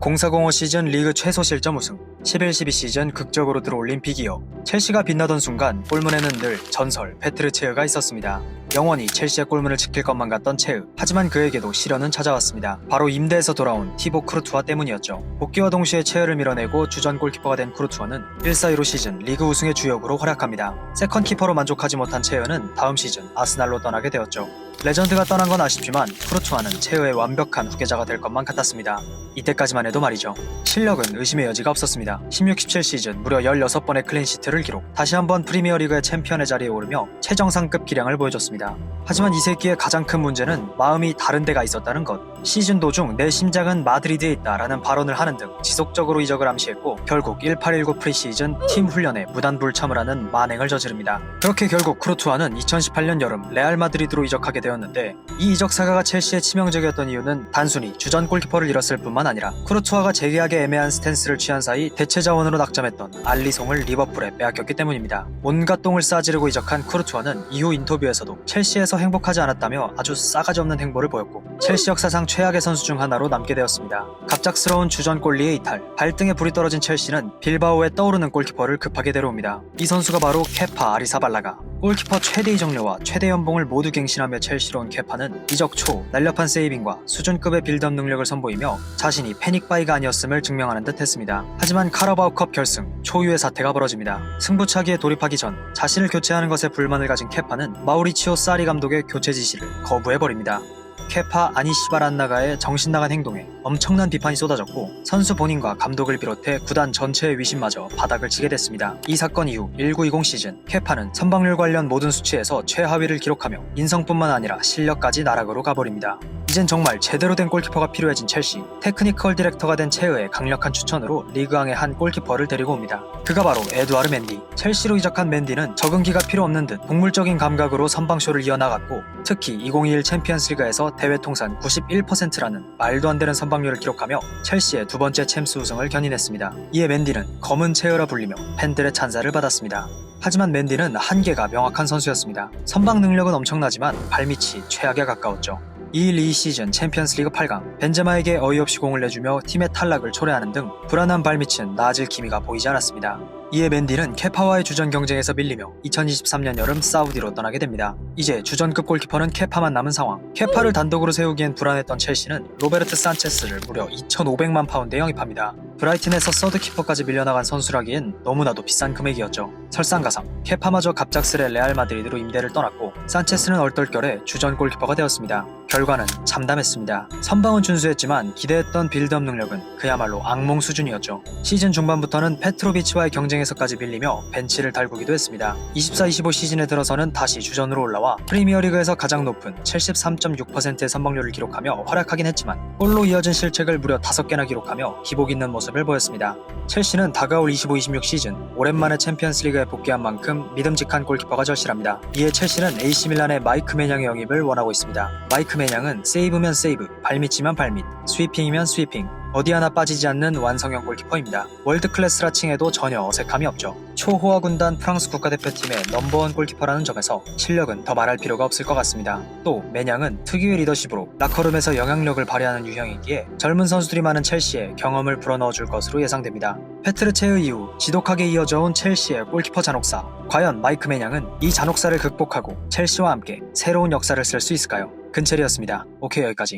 0405 시즌 리그 최소 실점 우승, 11-12 시즌 극적으로 들어올린 비기어. 첼시가 빛나던 순간 골문에는 늘 전설 페트르 체흐가 있었습니다. 영원히 첼시의 골문을 지킬 것만 같던 체흐. 하지만 그에게도 시련은 찾아왔습니다. 바로 임대에서 돌아온 티보 크루투아 때문이었죠. 복귀와 동시에 체흐를 밀어내고 주전 골키퍼가 된 크루투아는 1-4-2로 시즌 리그 우승의 주역으로 활약합니다. 세컨 키퍼로 만족하지 못한 체흐는 다음 시즌 아스날로 떠나게 되었죠. 레전드가 떠난 건 아쉽지만 크루투아는 체흐의 완벽한 후계자가 될 것만 같았습니다. 이때까지만 해도 말이죠. 실력은 의심의 여지가 없었습니다. 16-17 시즌 무려 16번의 클린시트를 기록. 다시 한번 프리미어리그의 챔피언의 자리에 오르며 최정상급 기량을 보여줬습니다. 하지만 이 새끼의 가장 큰 문제는 마음이 다른 데가 있었다는 것. 시즌 도중 내 심장은 마드리드에 있다라는 발언을 하는 등 지속적으로 이적을 암시했고 결국 1819 프리시즌 팀 훈련에 무단 불참을 하는 만행을 저지릅니다. 그렇게 결국 크루투아는 2018년 여름 레알 마드리드로 이적하게 되었는데 이 이적 사가가 첼시에 치명적이었던 이유는 단순히 주전 골키퍼를 잃었을 뿐만 아니라 크루투아가 재계약에 애매한 스탠스를 취한 사이 대체 자원으로 낙점했던 알리송을 리버풀에 빼앗겼기 때문입니다. 온갖 똥을 싸지르고 이적한 크루투아는 이후 인터뷰에서도 첼시에서 행복하지 않았다며 아주 싸가지 없는 행보를 보였고 첼시 역사상 최악의 선수 중 하나로 남게 되었습니다. 갑작스러운 주전 골리의 이탈, 발등에 불이 떨어진 첼시는 빌바오에 떠오르는 골키퍼를 급하게 데려옵니다. 이 선수가 바로 케파 아리사발라가 골키퍼 최대 이적료와 최대 연봉을 모두 갱신하며 첼시로 온 케파는 이적 초 날렵한 세이빙과 수준급의 빌드업 능력을 선보이며 자신이 패닉바이가 아니었음을 증명하는 듯 했습니다. 하지만 카라바오컵 결승 초유의 사태가 벌어집니다. 승부차기에 돌입하기 전 자신을 교체하는 것에 불만을 가진 케파는 마우리치오 사리 감독의 교체 지시를 거부해버립니다. 케파 아니시바란나가의 정신 나간 행동에 엄청난 비판이 쏟아졌고 선수 본인과 감독을 비롯해 구단 전체의 위신마저 바닥을 치게 됐습니다. 이 사건 이후 1920 시즌 케파는 선방률 관련 모든 수치에서 최하위를 기록하며 인성뿐만 아니라 실력까지 나락으로 가버립니다. 이젠 정말 제대로 된 골키퍼가 필요해진 첼시 테크니컬 디렉터가 된 체흐의 강력한 추천으로 리그왕의 한 골키퍼를 데리고 옵니다. 그가 바로 에드와르 맨디 첼시로 이적한 맨디는 적응기가 필요 없는 듯 동물적인 감각으로 선방쇼를 이어나갔고 특히 2021 챔피언스리그에서 대회 통산 91%라는 말도 안 되는 선방률을 기록하며 첼시의 두 번째 챔스 우승을 견인했습니다. 이에 맨디는 검은 체흐라 불리며 팬들의 찬사를 받았습니다. 하지만 맨디는 한계가 명확한 선수였습니다. 선방 능력은 엄청나지만 발밑이 최악에 가까웠죠. 2-1-2 시즌 챔피언스리그 8강 벤제마에게 어이없이 공을 내주며 팀의 탈락을 초래하는 등 불안한 발밑은 나아질 기미가 보이지 않았습니다. 이에 맨디는 케파와의 주전 경쟁에서 밀리며 2023년 여름 사우디로 떠나게 됩니다. 이제 주전급 골키퍼는 케파만 남은 상황. 케파를 단독으로 세우기엔 불안했던 첼시는 로베르트 산체스를 무려 2,500만 파운드에 영입합니다. 브라이튼에서 서드 키퍼까지 밀려나간 선수라기엔 너무나도 비싼 금액이었죠. 설상가상 케파마저 갑작스레 레알 마드리드로 임대를 떠났고 산체스는 얼떨결에 주전 골키퍼가 되었습니다. 결과는 참담했습니다. 선방은 준수했지만 기대했던 빌드업 능력은 그야말로 악몽 수준이었죠. 시즌 중반부터는 페트로비치와의 경쟁 에서까지 밀리며 벤치를 달구기도 했습니다. 24-25 시즌에 들어서는 다시 주전으로 올라와 프리미어리그에서 가장 높은 73.6%의 선방률을 기록하며 활약하긴 했지만 골로 이어진 실책을 무려 5개나 기록하며 기복 있는 모습을 보였습니다. 첼시는 다가올 25-26 시즌 오랜만에 챔피언스리그에 복귀한 만큼 믿음직한 골키퍼가 절실합니다. 이에 첼시는 AC 밀란의 마이크 매냥의 영입을 원하고 있습니다. 마이크 매냥은 세이브면 세이브, 발밑이면 발밑, 스위핑이면 스위핑, 어디 하나 빠지지 않는 완성형 골키퍼입니다. 월드 클래스라 칭해도 전혀 어색함이 없죠. 초호화 군단 프랑스 국가대표팀의 넘버원 골키퍼라는 점에서 실력은 더 말할 필요가 없을 것 같습니다. 또 매냥은 특유의 리더십으로 라커룸에서 영향력을 발휘하는 유형이기에 젊은 선수들이 많은 첼시에 경험을 불어넣어 줄 것으로 예상됩니다. 페트르 체의 이후 지독하게 이어져온 첼시의 골키퍼 잔혹사. 과연 마이크 매냥은 이 잔혹사를 극복하고 첼시와 함께 새로운 역사를 쓸 수 있을까요? 근첼이었습니다. 오케이 여기까지.